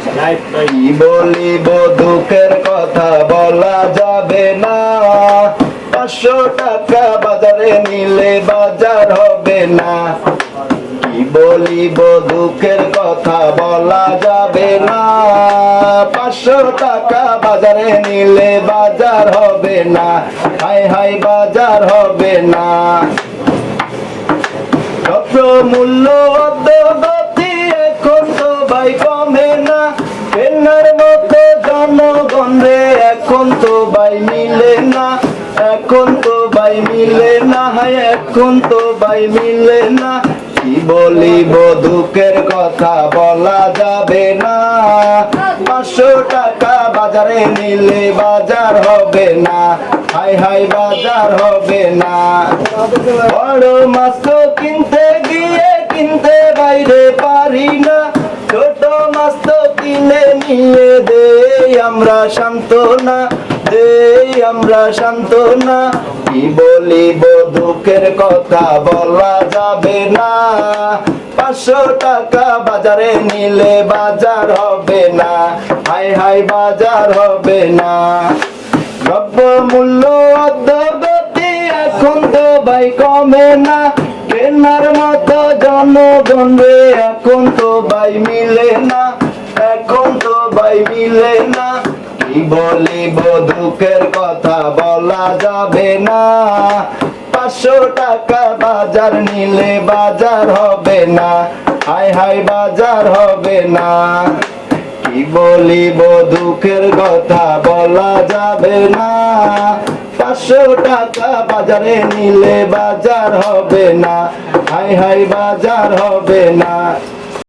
কি বলিব দুঃখের কথা বলা যাবে না। পাঁচশো টাকা বাজারে নিলে বাজার হবে না। কি বলিব দুঃখের কথা বলা যাবে না। পাঁচশো টাকা বাজারে নিলে বাজার হবে না। হাই হাই বাজার হবে না। দ্রব্য মূল্য অদ্যগতি তো ভাই মিলে না, এখন তো বাই মিলে না, হায়, এখন তো বাই মিলে না। কি বলিব দুঃখের কথা বলা যাবে না। পাঁচশো টাকা বাজারে নিলে বাজার হবে না। হাই হাই বাজার হবে না। বড় মাছ তো কিনতে গিয়ে কিনতে বাইরে পারি না। ছোট মাছ তো কিনে নিয়ে দে, আমরা শান্তনা দেই আমরা শান্তনা কি বলিব, দুঃখের কথা বলা যাবে না। পাঁচশো টাকা বাজারে নিলে বাজার হবে না। হাই হাই, বাজার হবে না। দ্রব্য মূল্য অদ্যগতি এখন তো ভাই কমে না। কেনার মতো জনগণ রে, এখন তো ভাই মিলে না। এখন তো ভাই মিলে না। বলিব দুঃখের কথা বলা যাবে না। পাঁচশো টাকা বাজার নিলে বাজার হবে না। হাই হাই, বাজার হবে না। কি বলিব দুঃখের কথা বলা যাবে না। পাঁচশো টাকা বাজারে নিলে বাজার হবে না। হাই হাই, বাজার হবে না।